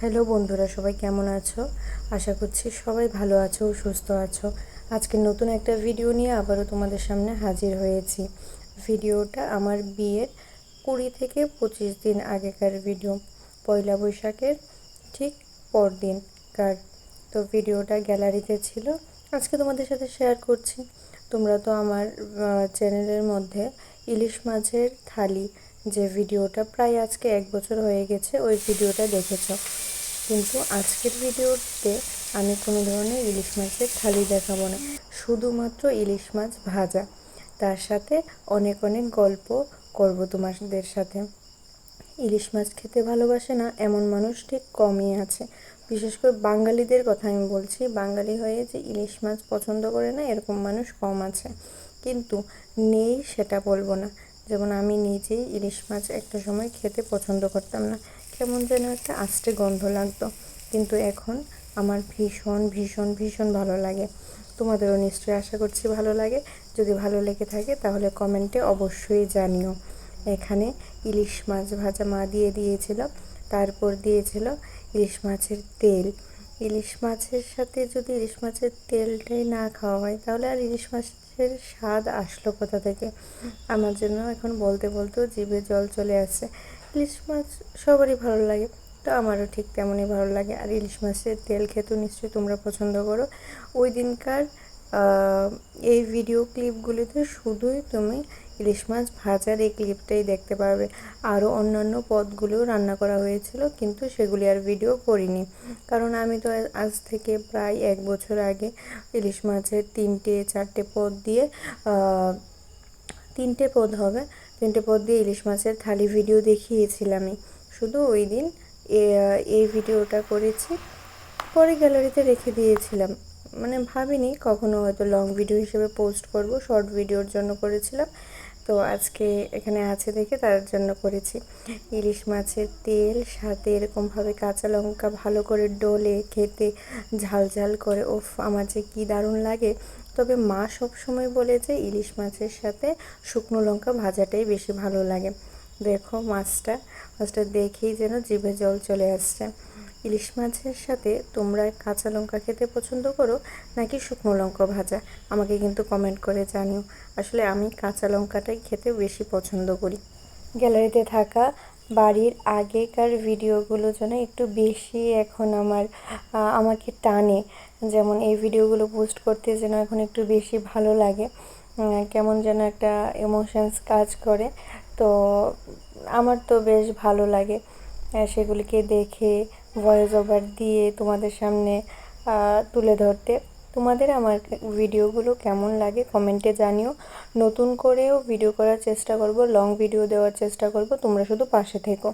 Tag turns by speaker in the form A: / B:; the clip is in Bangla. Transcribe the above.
A: হ্যালো বন্ধুরা, সবাই কেমন আছো? আশা করছি সবাই ভালো আছো, সুস্থ আছো। আজকে নতুন একটা ভিডিও নিয়ে আবারও তোমাদের সামনে হাজির হয়েছি। ভিডিওটা আমার বিয়ের কুড়ি থেকে পঁচিশ দিন আগেকার ভিডিও পয়লা বৈশাখের ঠিক পরদিনকার তো ভিডিওটা গ্যালারিতে ছিল। আজকে তোমাদের সাথে শেয়ার করছি। তোমরা তো আমার চ্যানেলের মধ্যে ইলিশ মাছের থালি যে ভিডিওটা প্রায় আজকে এক বছর হয়ে গেছে, ওই ভিডিওটা দেখেছ। কিন্তু আজকের ভিডিওতে আমি কোনো ধরনের ইলিশ মাছের থালি দেখাবো না। শুধুমাত্র ইলিশ মাছ ভাজা। তার সাথে অনেক অনেক গল্প করব তোমাদের সাথে। ইলিশ মাছ খেতে ভালোবাসে না এমন মানুষ ঠিক কমই আছে। বিশেষ করে বাঙালিদের কথা আমি বলছি, বাঙালি হয়ে যে ইলিশ মাছ পছন্দ করে না, এরকম মানুষ কম আছে। কিন্তু নেই সেটা বলব না। যেমন আমি নিজেই ইলিশ মাছ একটা সময় খেতে পছন্দ করতাম না। কেমন যেন একটা আস্তে গন্ধ লাগতো। কিন্তু এখন আমার ভীষণ ভীষণ ভীষণ ভালো লাগে। তোমাদেরও নিশ্চয়ই আশা করছি ভালো লাগে। যদি ভালো লেগে থাকে তাহলে কমেন্টে অবশ্যই জানিও। এখানে ইলিশ মাছ ভাজা মা দিয়ে দিয়েছিল, তারপর দিয়েছিল ইলিশ মাছের তেল। ইলিশ মাছের সাথে যদি ইলিশ মাছের তেলটাই না খাওয়া হয়, তাহলে আর ইলিশ মাছের স্বাদ আসলো কোথা থেকে? আমার জন্য এখন বলতে বলতেও জিভে জল চলে আসছে ইলিশ মাছ সবারই ভালো লাগে, তো আমারও ঠিক তেমনই ভালো লাগে। আর ইলিশ মাছের তেল খেতেও নিশ্চয়ই তোমরা পছন্দ করো। ওই দিনকার এই ভিডিও ক্লিপগুলিতে শুধুই তুমি ইলিশ মাছ ভাজার এই ক্লিপটাই দেখতে পারবে। আরও অন্যান্য পদগুলোও রান্না করা হয়েছিল, কিন্তু সেগুলি আর ভিডিও করিনি। কারণ আমি তো আজ থেকে প্রায় এক বছর আগে ইলিশ মাছের তিনটে, চারটে পদ দিয়ে তিনটে পদ হবে তিনটে পদ দিয়ে ইলিশ মাছের থালি ভিডিও দেখিয়েছিলামই। শুধু ওই দিন এই ভিডিওটা করেছি, পরে গ্যালারিতে রেখে দিয়েছিলাম। মানে ভাবিনি কখনো হয়তো লং ভিডিও হিসেবে পোস্ট করব শর্ট ভিডিওর জন্য করেছিলাম। তো আজকে এখানে আছে দেখে তার জন্য করেছি ইলিশ মাছের তেল, সাথে এরকমভাবে কাঁচা লঙ্কা ভালো করে ডলে খেতে ঝাল ঝাল করে। ওফ, আমার যে কী দারুণ লাগে। তবে মা সব সময় বলে যে ইলিশ মাছের সাথে শুকনো লঙ্কা ভাজাটাই বেশি ভালো লাগে। দেখো মাছটা মাছটা দেখেই যেন জিভে জল চলে আসছে। ইলিশ মাছের সাথে তোমরা কাঁচা লঙ্কা খেতে পছন্দ করো নাকি শুকনো লঙ্কা ভাজা? আমাকে কিন্তু কমেন্ট করে জানিও। আসলে আমি কাঁচা লঙ্কাটাই খেতে বেশি পছন্দ করি। গ্যালারিতে থাকা বাড়ির আগেকার ভিডিওগুলো যেন একটু বেশি এখন আমার আমাকে টানে। যেমন এই ভিডিওগুলো পোস্ট করতে যেন এখন একটু বেশি ভালো লাগে। কেমন যেন একটা ইমোশনস কাজ করে। তো আমার তো বেশ ভালো লাগে। সেগুলিকে দেখে ভয়েস ওভার দিয়ে তোমাদের সামনে তুলে ধরতে। তোমাদের আমার ভিডিওগুলো কেমন লাগে কমেন্টে জানিও। নতুন করেও ভিডিও করার চেষ্টা করব লং ভিডিও দেওয়ার চেষ্টা করব, তোমরা শুধু পাশে থেকো।